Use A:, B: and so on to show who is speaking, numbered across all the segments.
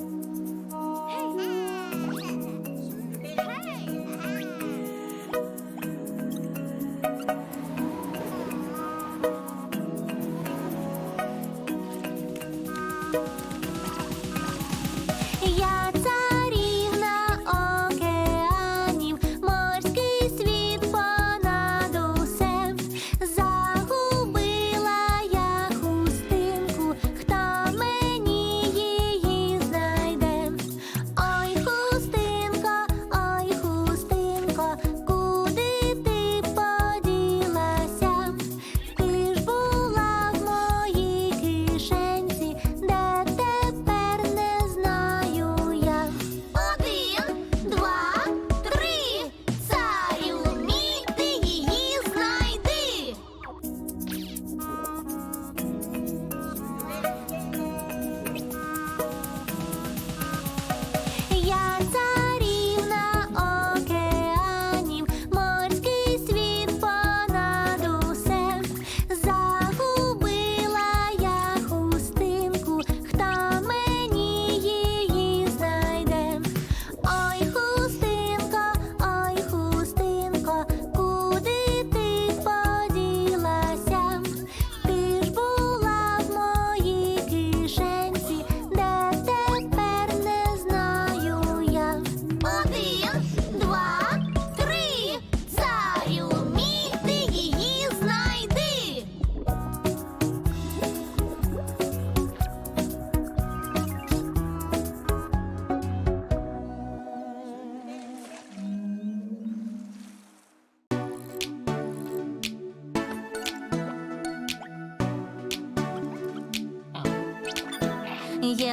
A: thank you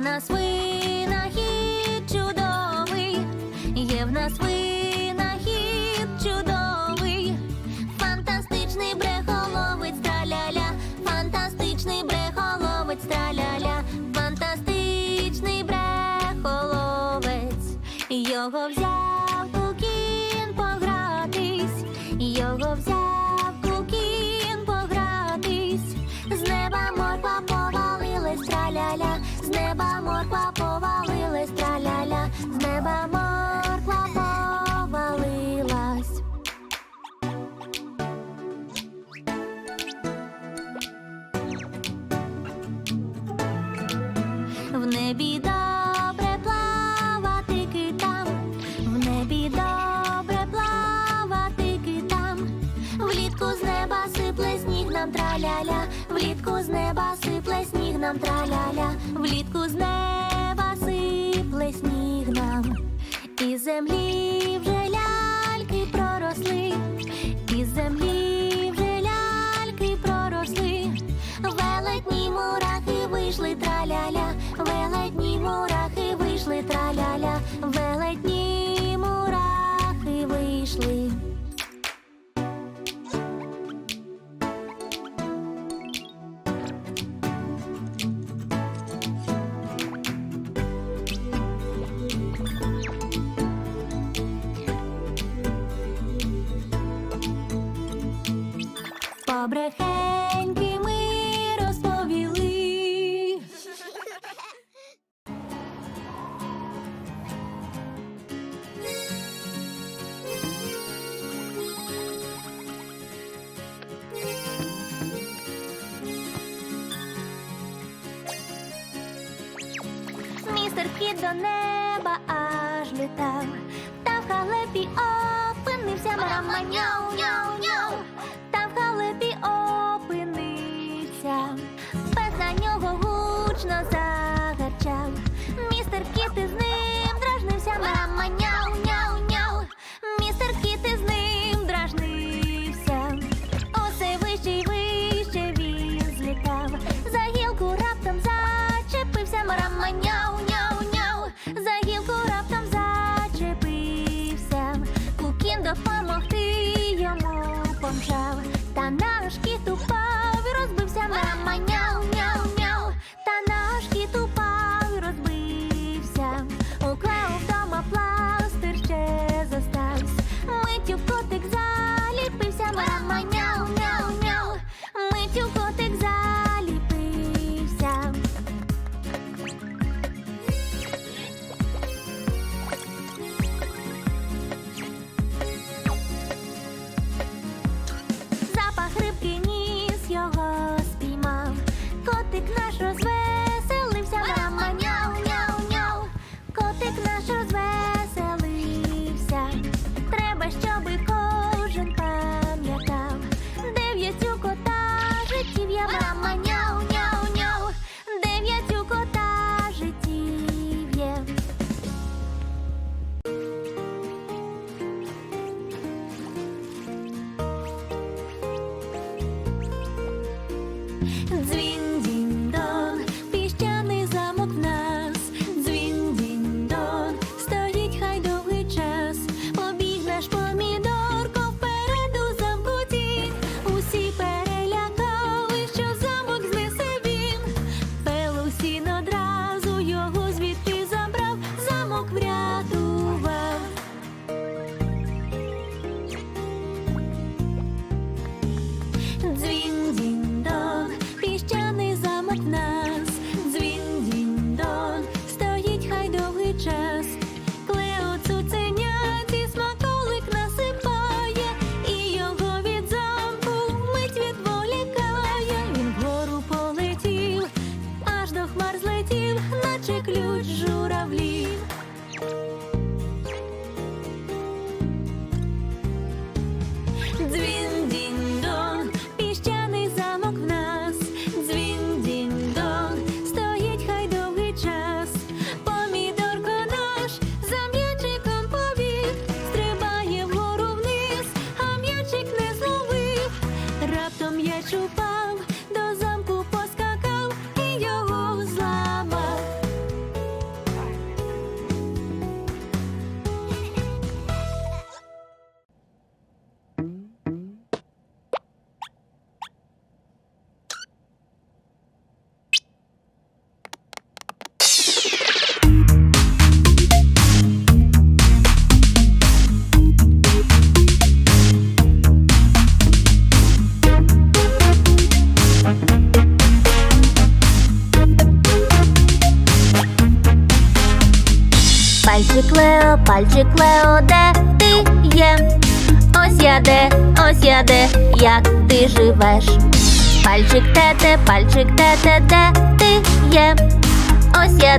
A: в нас винахід чудовий, є в нас винахід чудовий, фантастичний брехоловець траляля, фантастичний брехоловець траляля, фантастичний брехоловець, його взяв. зранку з неба сипле сніг нам, і землі вже ляльки проросли, і землі вже ляльки проросли, велетні мурахи вийшли траляля. Добрехеньки ми розповіли. Містер Кіт до неба аж літав, та в халепі опинився мараманяу-няу-няу коли опинився, без на нього гучно загарчав. Містер кіт із ним дражнився на. Dwie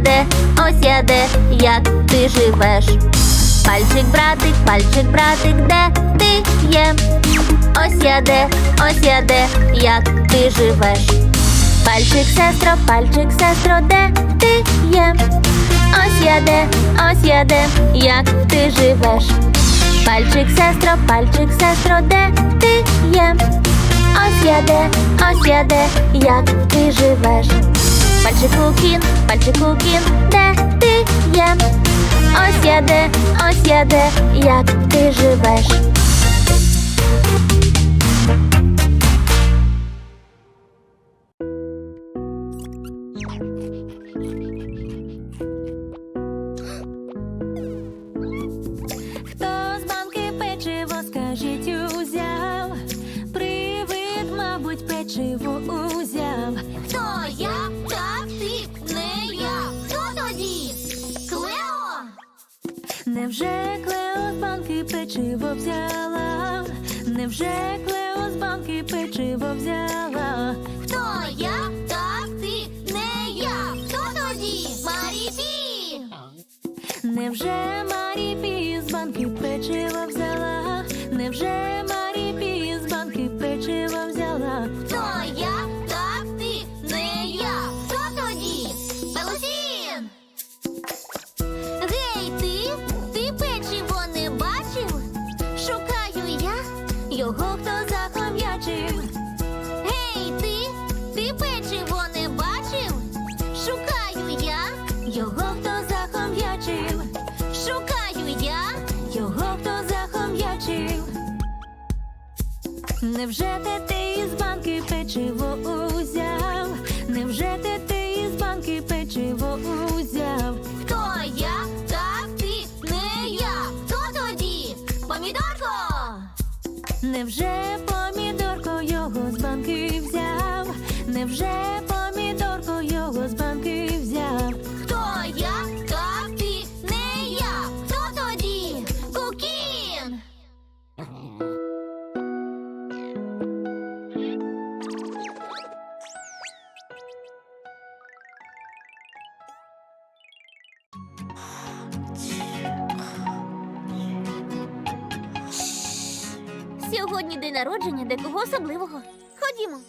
A: осяде, осяде, як ти живеш. Пальчик, братик, пальчик, братик, де ти є? Осяде, осяде, як ти живеш. Пальчик, сестро, пальчик, сестро, де ти є? Осяде, осяде, як ти живеш. Пальчик, сестро, пальчик, сестро, де ти є? Осяде, осяде, як ти живеш. Пальчику кін, пальчику кін, де ти є? Ось я де, ось я де, як ти живеш. Невже клеозбанки печиво взяла, невже клеозбанки печиво взяла.
B: Хто я? Так ти не я. Хто тоді? Маріпі?
A: Невже Маріпі з банки печиво взяла? Невже
B: Маріпі? я,
A: його хто захом'ячив. Невже те ти із банки печиво узяв? Невже те ти із банки печиво узяв?
B: Хто я? Так ти не я. Хто тоді? Помідорко?
A: Невже помідорко його з банки взяв? Невже Сьогодні день народження декого особливого. Ходімо.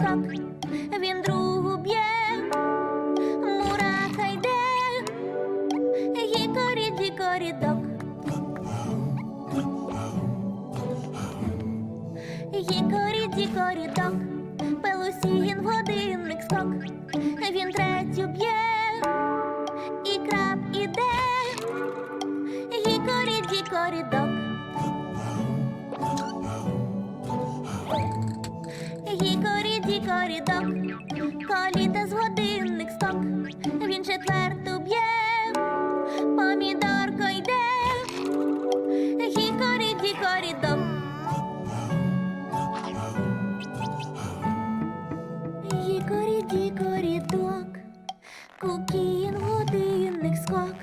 A: Годинник скок, док, коліта з годинник скок, він четверту б'є, помідорко йде. Гікорі дікорі док. Гікорі дікорі док, кукін годинник скок,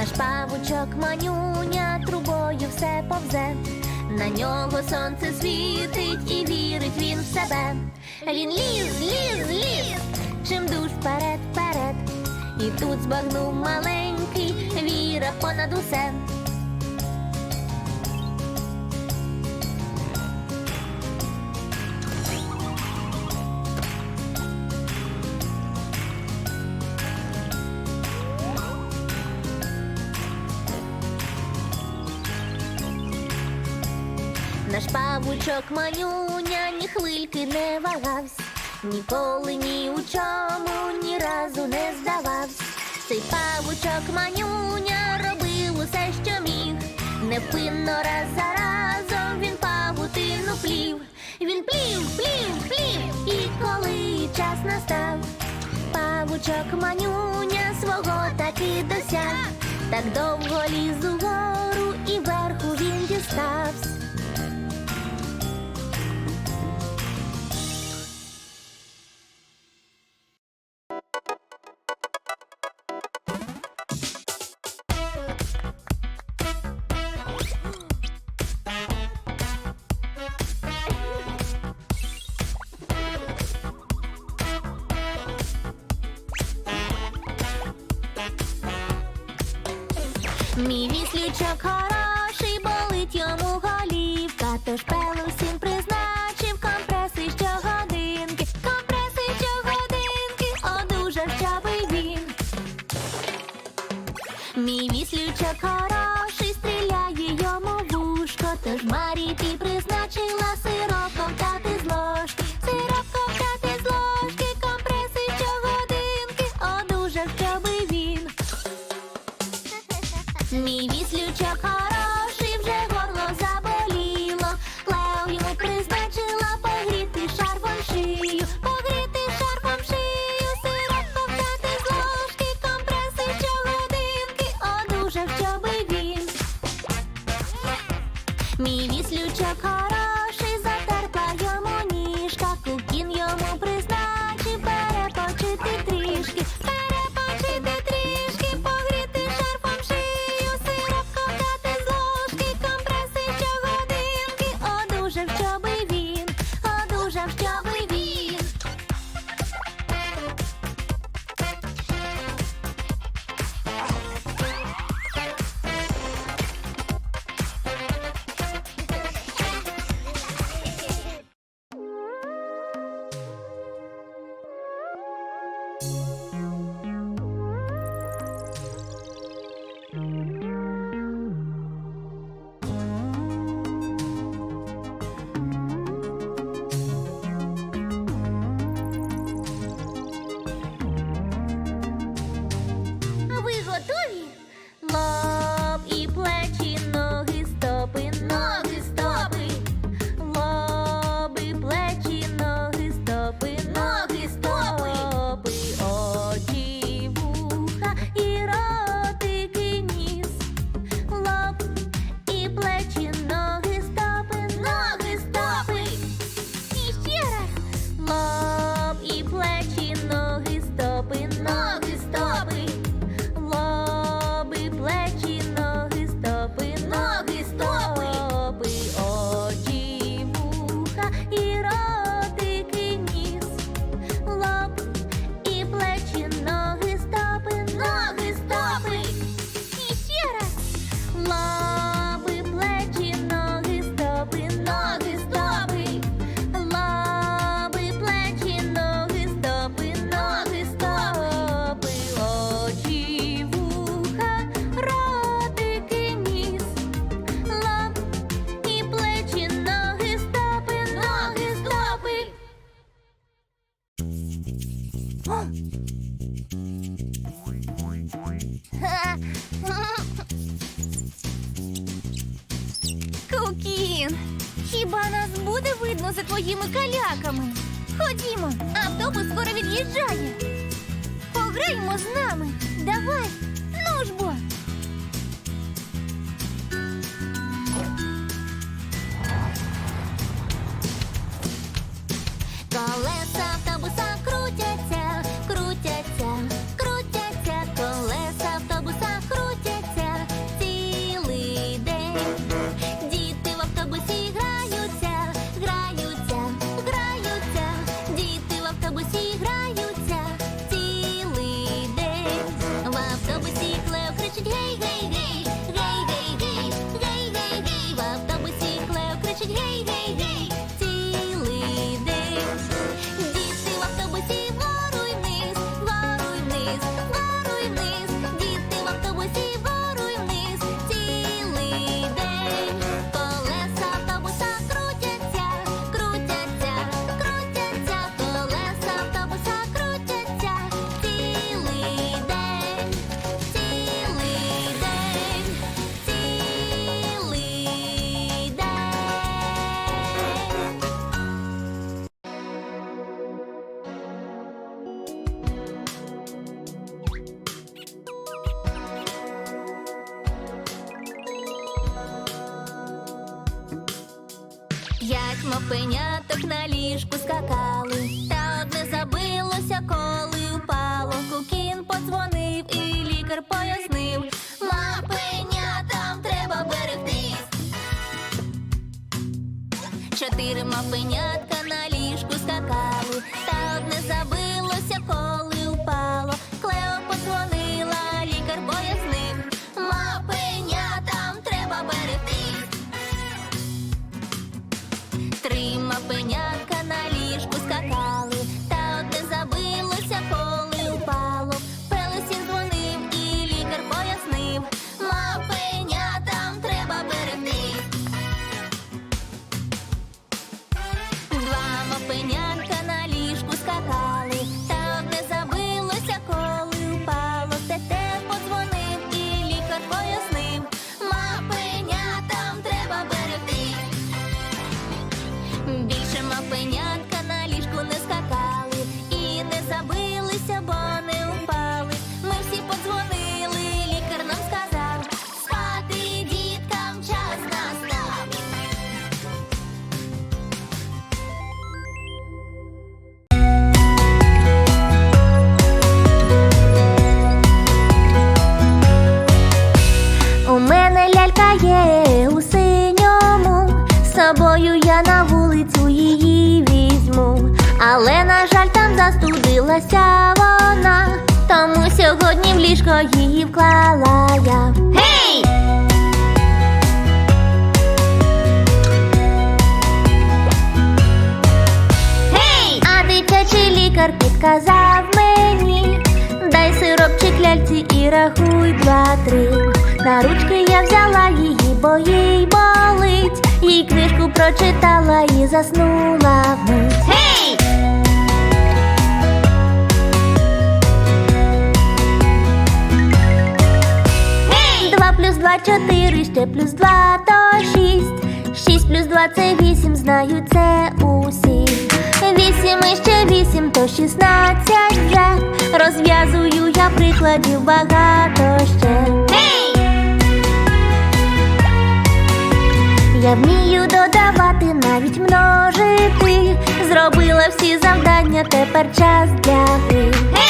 A: Наш павучок манюня трубою все повзе. На нього сонце світить і вірить він в себе. Він ліз, ліз, ліз, чим душ вперед, вперед. І тут збагнув маленький віра понад усе. Павучок манюня ні хвильки не вагався, ніколи ні у чому ні разу не здавався. Цей павучок манюня робив усе, що міг. Невпинно раз за разом він павутину плів. Він плів, плів, плів і коли час настав. Павучок манюня свого таки досяг. Так довго ліз угору і верху він діставсь.
B: those bellows.
A: Чотири мапенятка на ліжку скакали, та одне забилося, коли підказав мені, дай сиропчик ляльці і рахуй два-три. На ручки я взяла її, бо їй болить. Їй книжку прочитала і заснула вмить.
B: Гей!
A: Плюс два чотири, ще плюс два то шість. Шість плюс два це вісім, знаю це усі. Вісім і ще вісім, то шістнадцять вже. Розв'язую я прикладів багато ще. Я вмію додавати, навіть множити. Зробила всі завдання, тепер час для гри.
B: Гей!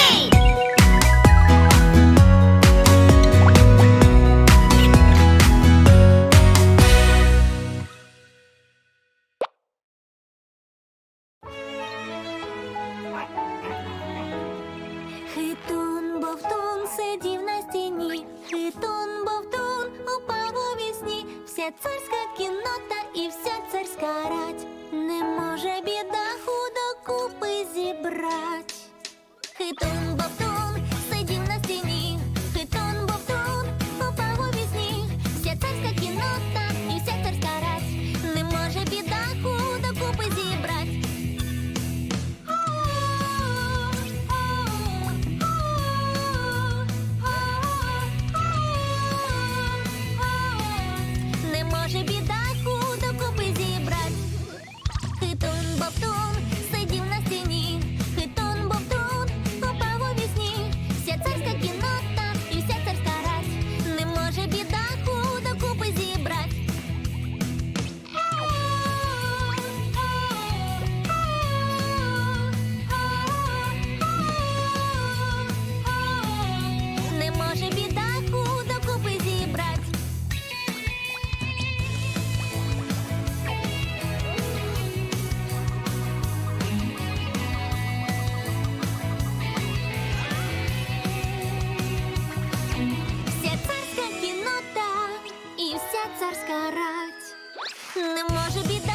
A: should be there.